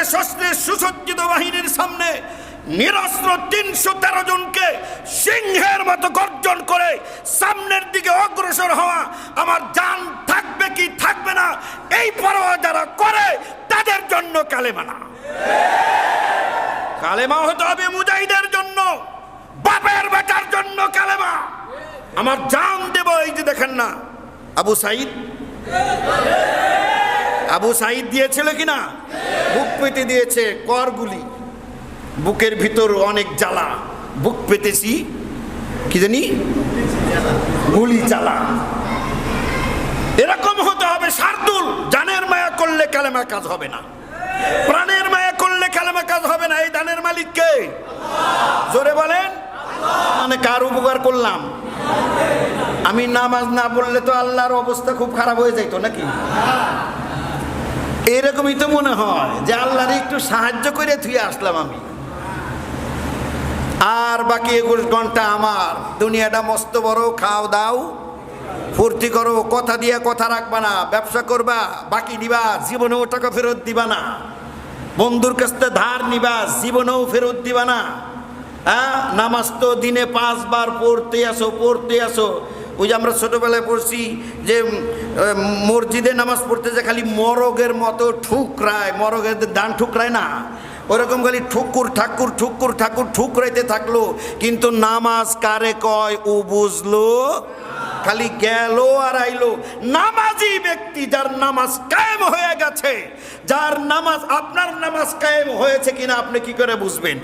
অস্ত্রে শস্ত্রে সুসজ্জিত বাহিনীর সামনে নিরস্ত্র তিনশো তেরো জনকে সিংহের মতো গর্জন করে সামনের দিকে অগ্রসর হওয়া আমার জান থাকবে কি থাকবে না, এই পরোয়া যারা করে তাদের জন্য কালেমা না। কালেমা হতে হবে মুজাহিদের জন্য, বাপের বেটার জন্য কালেমা। আমার জান দেব, এই যে দেখেন না, আবু সাইদ। আবু সাইদ দিয়েছিল কিনা? বুক পেতে দিয়েছে করগুলি। বুকের ভিতর অনেক জ্বালা। বুক পেতেছি, কি জানি? গুলি জ্বালা। এরকম হতে হবে শার্দুল জানের মায়া করলে কালেমা কাজ হবে না। প্রাণের মায়া করলে কালেমা কাজ হবে না। এই দানের মালিক কে? জোরে বলেন। মানে কার উপকার করলাম? আমি নামাজ না পড়লে তো আল্লাহর অবস্থা খুব খারাপ হয়ে যাইতো নাকি? এরকমই তো মনে হয় যে আল্লাহর একটু সাহায্য করে থুয়ে আসলাম আমি। আর বাকি একুশ ঘণ্টা আমার। দুনিয়াটা মস্ত বড়, খাও দাও, ফুর্তি করো, কথা দিয়ে কথা রাখবা না, ব্যবসা করবা, বাকি নিবা, জীবনেও টাকা ফেরত দিবা না। বন্ধুর কাছ থেকে ধার নিবা, জীবনেও ফেরত দিবা না। হ্যাঁ নামাজ তো দিনে পাঁচবার পড়তে আসো পড়তে আসো। ওই যে আমরা ছোটোবেলায় পড়ছি যে মসজিদে নামাজ পড়তে যে খালি মরগের মতো ঠুকরায়, মরগের দান ঠুকরায় না। ওরকম খালি ঠুকুর ঠাকুর ঠুকুর ঠাকুর ঠুকরাইতে থাকল, কিন্তু নামাজ কারে কয়? ও বুঝলো? খালি গেল আর আইলো। নামাজি ব্যক্তি যার নামাজ কায়েম হয়ে গেছে, যার নামাজ আপনার নামাজ কায়েম হয়েছে কিনা আপনি কি করে বুঝবেন?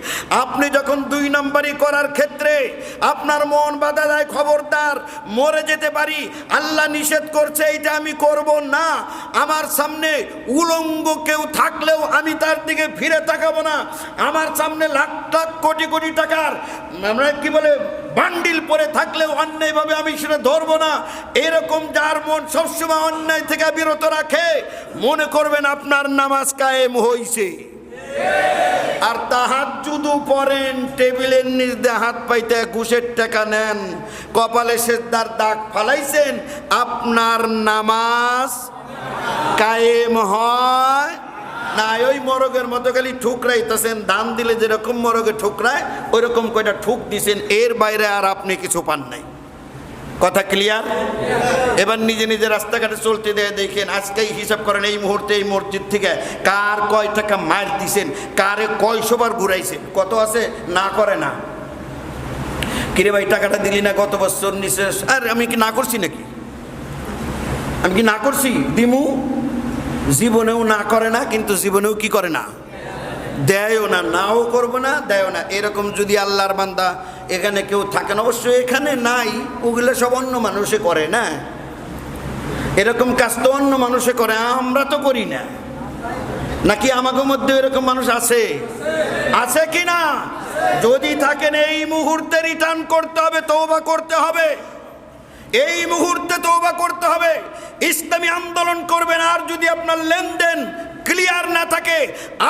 আপনি যখন দুই নম্বরই করার ক্ষেত্রে আপনার মন বাধা দেয়, খবরদার, মরে যেতে পারি, আল্লাহ নিষেধ করছে এটা আমি করব না। আমার সামনে উলঙ্গ কেউ থাকলেও আমি তার দিকে ফিরে তাকাবো না। আমার সামনে লাখ লাখ কোটি কোটি টাকার, আমরা কি বলে, বান্ডিল পরে থাকলেও অন্যায়ভাবে আমি সেটা ধরবো না। এরকম যার মন সবসময় অন্যায় থেকে বিরত রাখে, মনে করবেন আপনার নামাজ কায়েম হইছে। আর তাহার যুদু পড়েন, টেবিলের নিচ দিয়ে হাত পাইতে ঘুষের টাকা নেন, কপালে সেদ্ধার দাগ ফালাইছেন, আপনার নামাজ কায়েম হয় না ওই মরগের মতো খালি ঠুকরাইতেছেন, দান দিলে যেরকম মরগে ঠুকরায় ওই রকম কয়টা ঠুক দিছেন, এর বাইরে আর আপনি কিছু পান নাই। কথা ক্লিয়ার এবার নিজে নিজে রাস্তাঘাটে চলতে দেয়, দেখেন আজকেই হিসাব করেন, এই মুহূর্তে এই মসজিদ থেকে কার কয় টাকা মার দিছেন, কারে কয়শোবার ঘুরাইছেন, কত আছে? না করে না। কিরে ভাই, টাকাটা দিলি না গত বছর নিছে আর, আমি কি না করছি নাকি? আমি কি না করছি? দিমু? জীবনেও না করে না, কিন্তু জীবনেও কি করে না? দেয়ও না, নাও করব না, দেয়ও না। এরকম যদি আল্লাহর বান্দা এখানে কেউ থাকেন অবশ্যই এখানে নাই, ওগুলো সব অন্য মানুষে করে না। এরকম কাজ তো অন্য মানুষে করে, আমরা তো করি না। নাকি আমাকে মধ্যে এরকম মানুষ আছে? আছে কি না? যদি থাকেন, এই মুহূর্তে রিটার্ন করতে হবে তৌবা করতে হবে। এই মুহূর্তে তৌবা করতে হবে। ইসলামী আন্দোলন করবেন, আর যদি আপনার লেনদেন ক্লিয়ার না থাকে,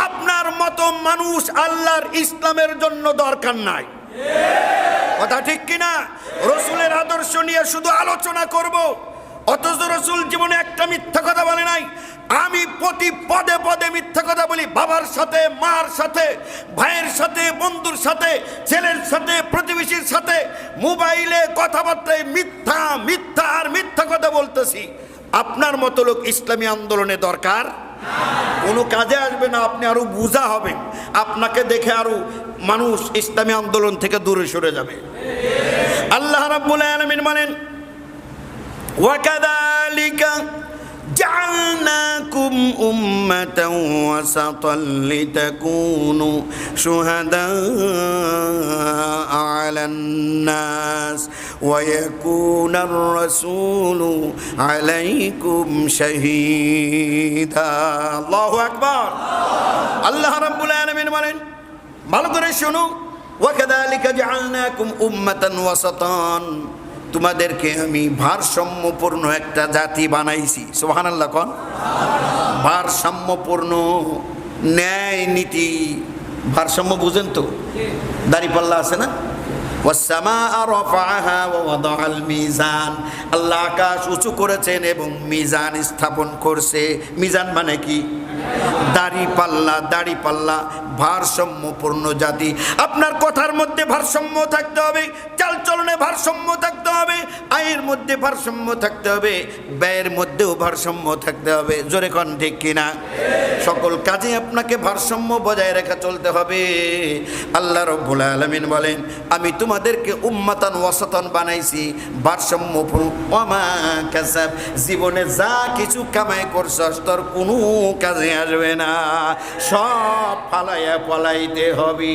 আপনার মতো মানুষ আল্লাহর ইসলামের জন্য দরকার নাই। কথা ঠিক কিনা? রসুলের আদর্শ নিয়ে শুধু আলোচনা করব, অথচ রসুল জীবনে একটা মিথ্যা কথা বলে নাই। আমি প্রতি পদে পদে মিথ্যা কথা বলি, বাবার সাথে, মার সাথে, ভাইয়ের সাথে, বন্ধুর সাথে, ছেলের সাথে, প্রতিবেশীর সাথে মোবাইলে কথাবার্তায় মিথ্যা মিথ্যা আর মিথ্যা কথা বলতেছি। আপনার মতো লোক ইসলামী আন্দোলনে দরকার? কোনো কাজে আসবে না, আপনি আরও বোঝা হবেন আপনাকে দেখে আরও মানুষ ইসলামী আন্দোলন থেকে দূরে সরে যাবে। আল্লাহ রাব্বুল আলামিন বলেন ওয়াকাদালিকা جعلناكم أمة وسطا لتكونوا شهداء على الناس ويكون الرسول عليكم شهيدا الله أكبر الله رب العالمين বলেন ভালো করে শুনো وكذلك جعلناكم أمة وسطا তোমাদেরকে আমি ভারসাম্যপূর্ণ একটা জাতি বানাইছি। সোহান আল্লাহ কন। ভারসাম্যপূর্ণ ন্যায় নীতি। ভারসাম্য বুঝেন তো? দাঁড়িপাল্লা আছে না? আল্লাহ আকাশ উঁচু করেছেন এবং মিজান স্থাপন করছে। মিজান মানে কি? দাড়ি পাল্লা দাড়ি পাল্লা ভারসাম্যপূর্ণ জাতি। আপনার কথার মধ্যে ভারসাম্য থাকতে হবে, চালচলনে ভারসাম্য থাকতে হবে, আয়ের মধ্যে ভারসাম্য থাকতে হবে, ব্যয়ের মধ্যেও ভারসাম্য থাকতে হবে। জোরে কন ঠিক কিনা? সকল কাজে আপনাকে ভারসাম্য বজায় রেখে চলতে হবে। আল্লাহ রব্বুল আলমিন বলেন, আমি তোমাদেরকে উম্মাতান ওয়াসাতান বানাইছি, ভারসাম্যপূর্ণ। কাসাব, জীবনে যা কিছু কামাই করছস, তোর কোনো কাজে আসবে না। সব ফালাইয়া পলাইতে হবে।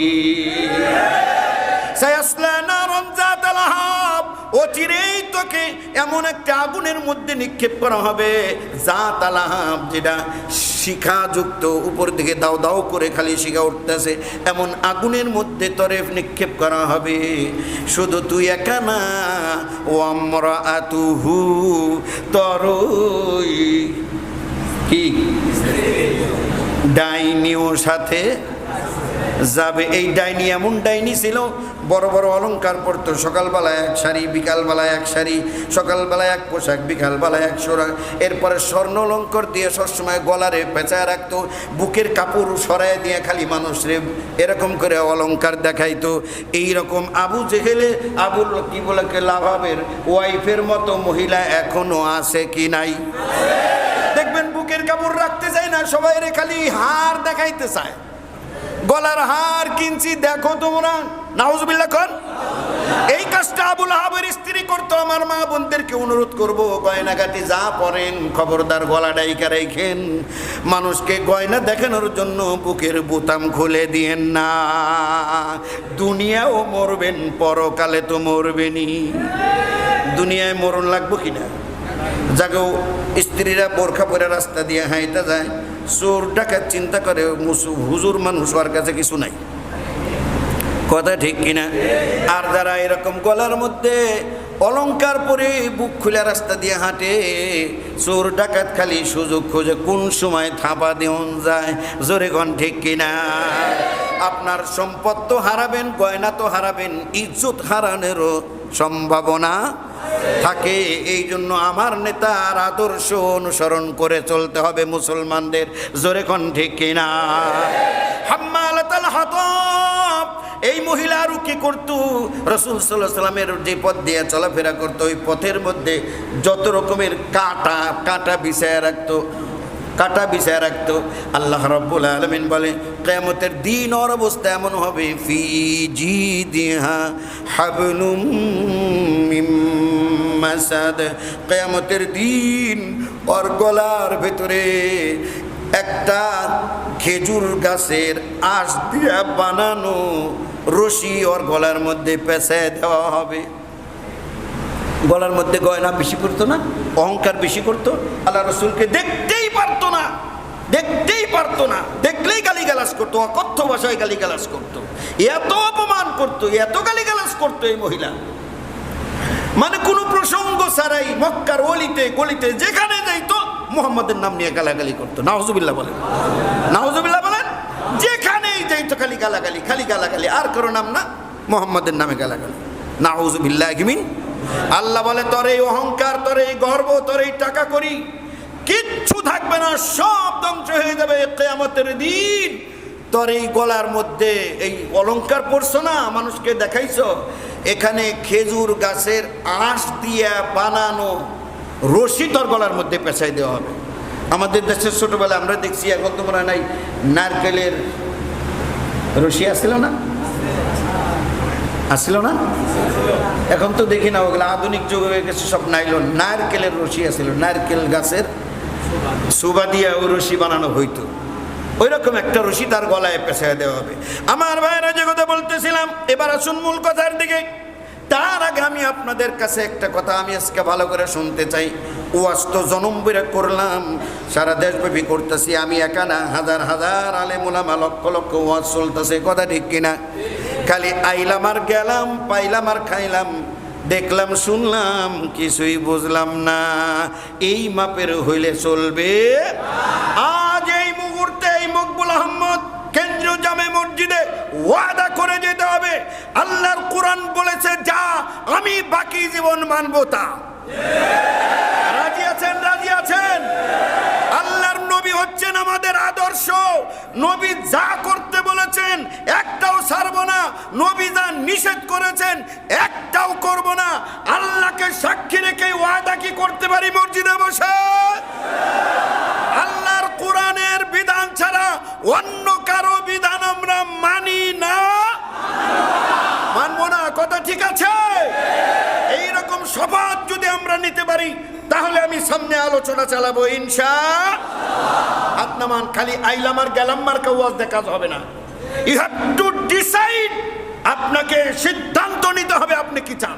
অচিরেই তোকে এমন একটা আগুনের মধ্যে নিক্ষেপ করা হবে। জাত লাহাব যেটা শিখাযুক্ত, উপর দাও দাও করে খালি শিখা উঠতেছে, এমন আগুনের মধ্যে তরে নিক্ষেপ করা হবে। শুধু তুই একা না, ও আমরা আতুহু তরই কি? ডাইনিও সাথে যাবে। এই ডাইনি এমন ডাইনি ছিল, বড় বড় অলংকার পরতো। সকালবেলায় এক শাড়ি, বিকালবেলায় এক শাড়ি, সকালবেলায় এক পোশাক, বিকালবেলায় এক সোরা এরপরে স্বর্ণ অলঙ্কার দিয়ে সবসময় গলারে পেঁচায় রাখতো, বুকের কাপড় সরায় দিয়ে খালি মানুষরে এরকম করে অলঙ্কার দেখাইতো। এই রকম আবু জেহেলে, আবুল কি বলে লাভাবের ওয়াইফের মতো মহিলা এখনও আছে কি নাই? বুকের কাপড় রাখতে চায় না, সবাই রে খালি হার দেখাইতে চায়। গলার হার কিনছি, দেখো তোমরা। নাউজবিল্লা কর এই কাজটা আবুল আহাবের স্ত্রী করতো, আমার মা বোনদেরকে অনুরোধ করব, গয়নাগাটি যা পরেন, খবরদার গলা ডাইকা রেখেন। মানুষকে গয়না দেখানোর জন্য বুকের বোতাম খুলে দিয়েন না। দুনিয়াও মরবেন, পরকালে তো মরবেনি দুনিয়ায় মরণ লাগবো কিনা? যাকেও স্ত্রীরা বোরখা পরে রাস্তা দিয়ে হাইটা যায়। চোর ডাকাত চিন্তা করে হুজুর মানুষ ওর কাছে কিছু নাই। কথা ঠিক কিনা? আর যারা এরকম গলার মধ্যে অলংকার পরে বুক খুলে রাস্তা দিয়ে হাঁটে, চোর ডাকাত খালি সুযোগ খোঁজে কোন সময় থাপা দেওয়ান যায়, জোরে গন ঠিক কিনা? আপনার সম্পদ তো হারাবেন, গয়না তো হারাবেন, ইজ্জত হারানোরও সম্ভাবনা থাকে। এই জন্য আমার নেতার আদর্শ অনুসরণ করে চলতে হবে মুসলমানদের। জোরে কোন ঠিক কিনা? হাতাব, এই মহিলা আরও কি করতো? রসুল সাল্লাহ সাল্লামের যে পথ দিয়ে চলাফেরা করতো, ওই পথের মধ্যে যত রকমের কাটা কাটা বিছায় রাখতো কাটা বিছায় রাখতো। আল্লাহ রব্বুল আলমিন বলে কেমতের দিন ওর অবস্থা এমন হবে, ফি জি দিহা হাবলুম মাসাদ। কেয়ামতের দিন ওর গলার ভেতরে একটা খেজুর গাছের আঁশ দিয়া বানানো রশি ওর গলার মধ্যে পেঁচায় দেওয়া হবে। গলার মধ্যে গয়না বেশি করতো না, অহংকার বেশি করতো, আল্লাহ রসুলকে দেখতেই পারতো না, দেখতেই পারতো না, দেখলেই গালি গালাস করতো, অকথ্য ভাষায় গালি গালাস করতো, এত অপমান করতো, এত গালি গালাস করতো এই মহিলা। মানে কোনো প্রসঙ্গ ছাড়াই মক্কার অলিতে, গলিতে, যেখানে যাইতো, মোহাম্মদের নাম নিয়ে গালাগালি করতো। নাহজুবিল্লাহ বলেন। নাহজুবিল্লাহ বলেন, যেখানেই যাইতো খালি গালাগালি খালি গালাগালি, আর কারও নাম না, মোহাম্মদের নামে গালাগালি। নাহজুবিল্লাহ কিমিন আল্লাহ বলে, তোর এই অহংকার, তোর এই গর্ব, তোর এই টাকা করি, কিচ্ছু থাকবে না, সব ধ্বংস হয়ে যাবে কেয়ামতের দিন। তোর এই গলার মধ্যে এই অলংকার পড়ছো না, মানুষকে দেখাইছো? এখানে খেজুর গাছের আঁশ দিয়া বানানো রশি তোর গলার মধ্যে পেঁচাই দেওয়া হবে। আমাদের দেশের ছোটবেলা আমরা দেখছি, এখন তো হয় নাই, নারকেলের রশি আসছিল না? আসছিল না? এখন তো দেখি না, ওগুলো আধুনিক যুগ হয়ে গেছে, সব নাইলন। নারকেলের রশি আসছিল নারকেল গাছের সুবা দিয়ে ও রশি বানানো হইতো। ওই রকম একটা রশি তার গলায় পেঁচায় দেওয়া হবে। আমার ভাইরা যে কথা বলতেছিলাম, এবার আসুন মূল কথার দিকে। তার আগে আমি আপনাদের কাছে একটা কথা আমি আজকে ভালো করে শুনতে চাই। ওয়াজ তো জনম বেড়ে করলাম, সারা দেশব্যাপী করতেছি। আমি একা না, হাজার হাজার আলেমুলামা লক্ষ লক্ষ ওয়াজ চলতেছে, কথা ঠিক কিনা? খালি আইলাম আর গেলাম, পাইলাম আর খাইলাম, দেখলাম, শুনলাম, কিছুই বুঝলাম না। এই মাপের হইলে চলবে। আজ এই মুহূর্তে এই মকবুল আহমদ কেন্দ্রীয় জামে মসজিদে ওয়াদা করে যেতে হবে। আল্লাহর কোরআন বলেছে, যা আমি বাকি জীবন মানব তা। রাজি আছেন রাজি আছেন? আল্লাহর নবী হচ্ছেন আমাদের আদর্শ। নবী যা করতে বলেছেন ছাড়ব না। নবী যা নিষেধ করেছেন, একটাও করব না। আল্লাহকে সাক্ষী রেখে ওয়াদা কি করতে পারি মসজিদে বসে? আল্লাহর কোরআনের বিধান ছাড়া অন্য কারও বিধান আমরা মানি না। মানবো না, কথা ঠিক আছে? এইরকম শপথ যদি আমরা নিতে পারি, তাহলে আমি সামনে আলোচনা চালাবো, ইনশা আপনামান খালি আইলাম আর গেলাম মার্কা ওয়াজ কাজ হবে না। ইউ হ্যাভ টু ডিসাইড আপনাকে সিদ্ধান্ত নিতে হবে আপনি কি চান?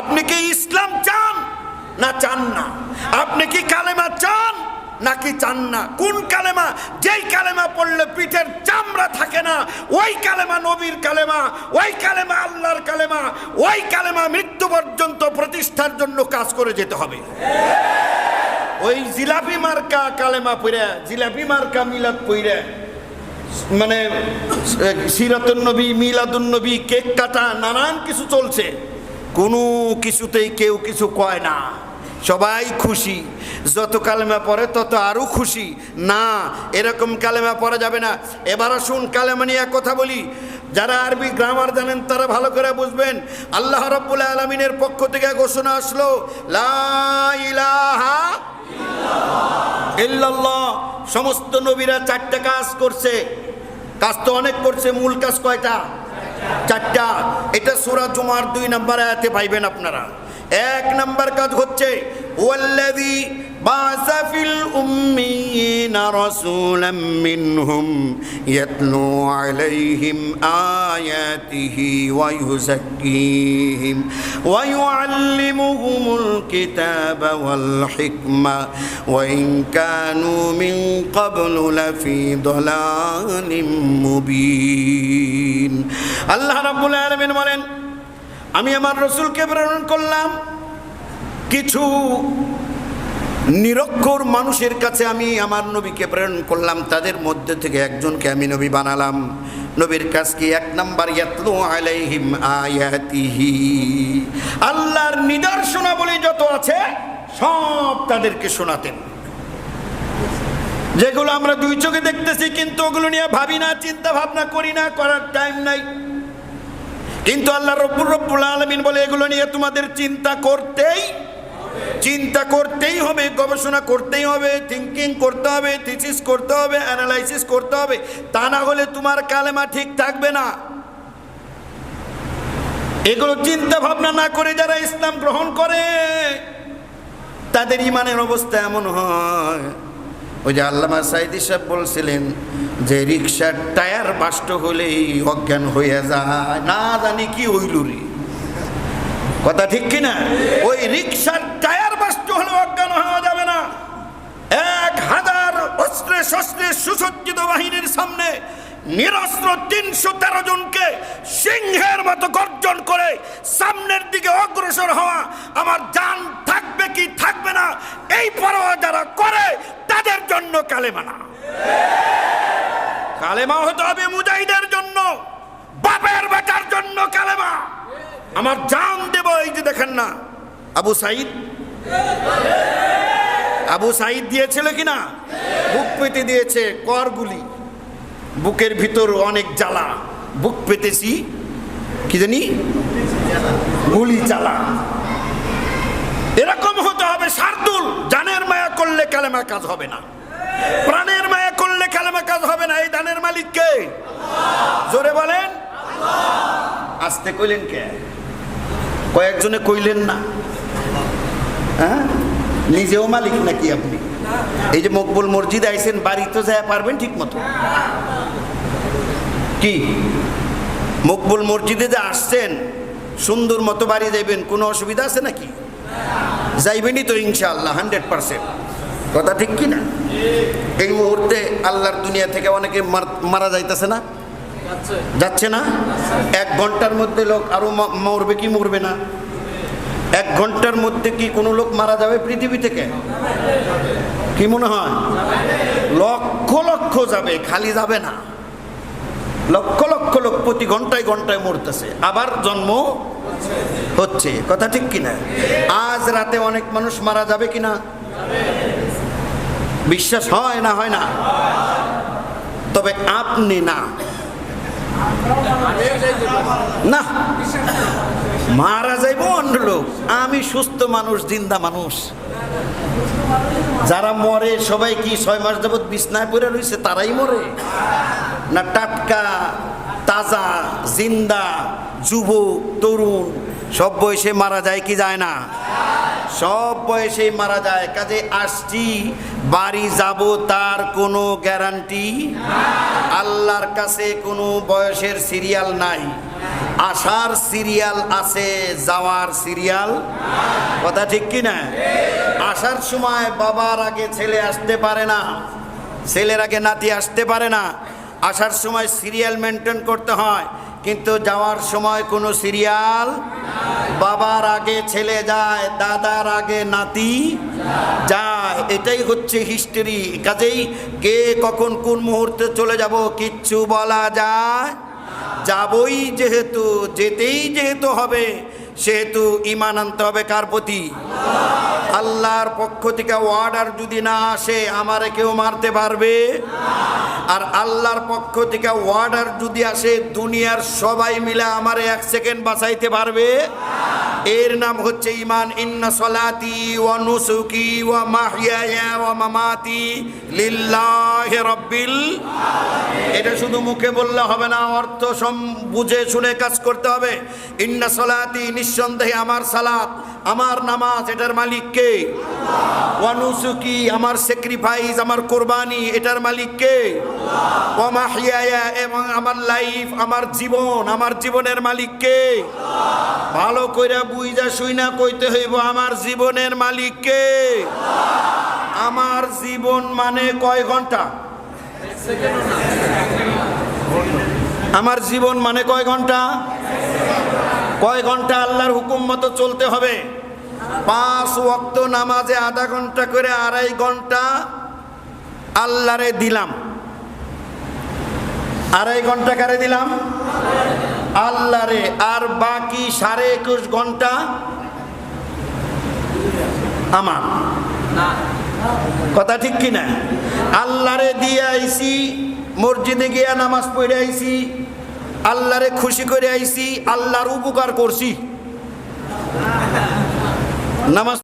আপনি কি ইসলাম চান না চান না? আপনি কি কালেমা চান নাকি চান না? কোন কালেমা? যেই কালেমা পড়লে পিঠের চামড়া থাকে না, ওই কালেমা নবীর কালেমা, ওই কালেমা আল্লাহর কালেমা, ওই কালেমা মৃত্যু পর্যন্ত প্রতিষ্ঠার জন্য কাজ করে যেতে হবে। ওই জিলাপি মার্কা কালেমা পইরা, জিলাপি মার্কা মিলাদ পইরা মানে সিরাতুন মিলাদুন্নবী, কেক কাটা, নানান কিছু চলছে। কোনো কিছুতেই কেউ কিছু কয় না। সবাই খুশি। যত কালেমা পড়ে তত আরও খুশি। না, এরকম কালেমা পড়া যাবে না। এবার আসুন কালেমা নিয়ে কথা বলি। যারা আরবি গ্রামার জানেন তারা ভালো করে বুঝবেন। আল্লাহ রব্বুল আলমিনের পক্ষ থেকে ঘোষণা আসলো, লা সমস্ত নবীরা চারটা কাজ করছে। কাজ তো অনেক করছে, মূল কাজ কয়টা? চারটা। এটা সুরা জুমার দুই নাম্বার আয়াতে পাইবেন আপনারা। এক নাম্বার কাজ হচ্ছে, ওয়াল্লাযী মিনহুম ইয়াতলু আলাইহিম আয়াতিহি ওয়া ইউযাক্কিহিম ওয়া ইউআল্লিমুহুমুল কিতাবা ওয়াল হিকমা ওয়া ইন কানু মিন ক্বাবলু লাফি দালালিম মুবিন আল্লাহ রাব্বুল আলামিন বলেন, আমি আমার রসুলকে প্রেরণ করলাম। কিছু নিরক্ষর মানুষের কাছে আমি আমার নবীকে প্রেরণ করলাম। তাদের মধ্যে থেকে একজনকে আমি নবী বানালাম। নবীর কাছ কি? এক নাম্বার, ইয়াতলু আলাইহিম আয়াতিহি। আল্লাহর নিদর্শনাবলী যত আছে, সব তাদেরকে শোনাতেন। যেগুলো আমরা দুই চোখে দেখতেছি, কিন্তু ওগুলো নিয়ে ভাবি না, চিন্তা ভাবনা করি না, করার টাইম নাই। কিন্তু আল্লাহ রব্বুর রব্বুল আলমিন বলে, এগুলো নিয়ে তোমাদের চিন্তা করতেই চিন্তা করতেই হবে, গবেষণা করতেই হবে থিঙ্কিং করতে হবে থিসিস করতে হবে অ্যানালাইসিস করতে হবে। তা না হলে তোমার কালেমা ঠিক থাকবে না। এগুলো চিন্তা ভাবনা না করে যারা ইসলাম গ্রহণ করে, তাদের ইমানের অবস্থা এমন হয়। ওই যে আল্লামা সাইদি সাহেব বলছিলেন যে, রিক্সার টায়ার বাষ্ট হলেই অজ্ঞান হয়ে যায়। না জানি কি হইল রে। কথা ঠিক কিনা? ওই রিক্সার টায়ার বাষ্ট হলে অজ্ঞান হওয়া যাবে না। এক হাজার অস্ত্রে শস্ত্রে সুসজ্জিত বাহিনীর সামনে নিরস্ত্র তিনশো তেরো জনকে সিংহের মতো গর্জন করে সামনের দিকে অগ্রসর হওয়া আমার জান থাকবে কি থাকবে না, এই পরোয়া যারা করে, তাদের জন্য কালেমা না। কালেমা হতে হবে মুজাহিদের জন্য, বাপের বেটার জন্য কালেমা। আমার জান দেব, এই যে দেখেন না। আবু সাইদ। আবু সাইদ দিয়েছিল কিনা বুক পেতে দিয়েছে করগুলি। বুকের ভিতর অনেক জ্বালা। বুক পেতেছি, কি জানি? গুলি জ্বালা। এরকম হতে হবে শার্দুল জানের মায়া করলে কালেমা কাজ হবে না। প্রাণের মায়া করলে কালেমা কাজ হবে না। এই দানের মালিককে। জোরে বলেন। আসতে কইলেন কে? কয়েকজনে কইলেন না। হ্যাঁ? নিজেও মালিক নাকি আপনি? এই যে মকবুল মসজিদ আইছেন, বাড়ি তো যায় পারবেন ঠিক মতো কি? মকবুল মসজিদে যে আসছেন, সুন্দর মতো বাড়ি যাইবেন, কোনো অসুবিধা আছে নাকি? যাইবেনই তো ইনশাআল্লাহ, হান্ড্রেড পার্সেন্ট। কথা ঠিক কি না এই মুহূর্তে আল্লাহর দুনিয়া থেকে অনেকে মারা যাইতেছে না? যাচ্ছে। না? এক ঘণ্টার মধ্যে লোক আরও মরবে কি মরবে না? এক ঘণ্টার মধ্যে কি কোনো লোক মারা যাবে পৃথিবী থেকে? কি মনে হয়? লক্ষ লক্ষ যাবে, খালি যাবে না। লক্ষ লক্ষ লোক প্রতি ঘন্টায় ঘন্টায় মরতেছে। আবার জন্ম হচ্ছে। কথা ঠিক কিনা? আজ রাতে অনেক মানুষ মারা যাবে কিনা? বিশ্বাস হয় না হয় না? তবে আপনি না। না, মারা যাইব অন্য লোক। আমি সুস্থ মানুষ, জিন্দা মানুষ। যারা মরে, সবাই কি ছয় মাস যাবত বিছনায় পড়ে রয়েছে, তারাই মরে? না টাটকা, তাজা, জিন্দা, যুবক, তরুণ, সব বয়সে মারা যায় কি যায় না? সব বয়সেই মারা যায়, কাজে আসছি, বাড়ি যাব তার কোনো গ্যারান্টি? আল্লাহর কাছে কোনো বয়সের সিরিয়াল নাই। আসার সিরিয়াল আছে, যাওয়ার সিরিয়াল কথা ঠিক কি না? আসার সময় বাবার আগে ছেলে আসতে পারে না, ছেলের আগে নাতি আসতে পারে না। আসার সময় সিরিয়াল মেনটেন করতে হয়। কিন্তু যাওয়ার সময় কোনো সিরিয়াল? বাবার আগে ছেলে যায়, দাদার আগে নাতি যায়। এটাই হচ্ছে হিস্টোরি কাজেই কে কখন কোন মুহূর্তে চলে যাব কিচ্ছু বলা যায় যাবই যেহেতু, যেতেই যেহেতু হবে, সেহেতু ইমান আনতে হবে কার প্রতি? আল্লাহর পক্ষ থেকে অর্ডার যদি না আসে, আমারে কেউ মারতে পারবে? আর আল্লাহর পক্ষ থেকে অর্ডার যদি আসে, দুনিয়ার সবাই মিলে আমারে এক সেকেন্ড বাঁচাইতে পারবে? এর নাম হচ্ছে ইমান ইন্না সলাতি ওয়া নুসুকি ওয়া মাহিয়ায়া ওয়া মামাতি লিল্লাহি রাব্বিল এটা শুধু মুখে বললে হবে না, অর্থ সম, বুঝে শুনে কাজ করতে হবে। ইন্না সলাতি, নিঃসন্দেহে আমার সালাত, আমার নামাজ, এটার মালিক কে? ওয়ানুসুকি আমার স্যাক্রিফাইস আমার কোরবানি, এটার মালিক কে? ওয়ামাহিয়ায়া এবং আমার লাইফ আমার জীবন, আমার জীবনের মালিক কে? ভালো কইরা বুইজা শুইনা কইতে হইব, আমার জীবনের মালিক কে আমার জীবন মানে কয় ঘণ্টা? আমার জীবন মানে কয় ঘণ্টা? কয় ঘণ্টা আল্লাহর হুকুম মতো চলতে হবে। পাঁচ ওয়াক্ত নামাজে আধা ঘণ্টা করে আড়াই ঘণ্টা আল্লাহরে দিলাম। আড়াই ঘণ্টা কারে দিলাম? আল্লাহরে আর বাকি সাড়ে একুশ ঘণ্টা আমার। কথা ঠিক কি কিনা? আল্লাহরে দিয়ে আইসি মসজিদে গিয়া নামাজ পড়ে আইছি, আল্লাহরে খুশি করে আইসি আল্লাহর উপকার করছি। নামাজ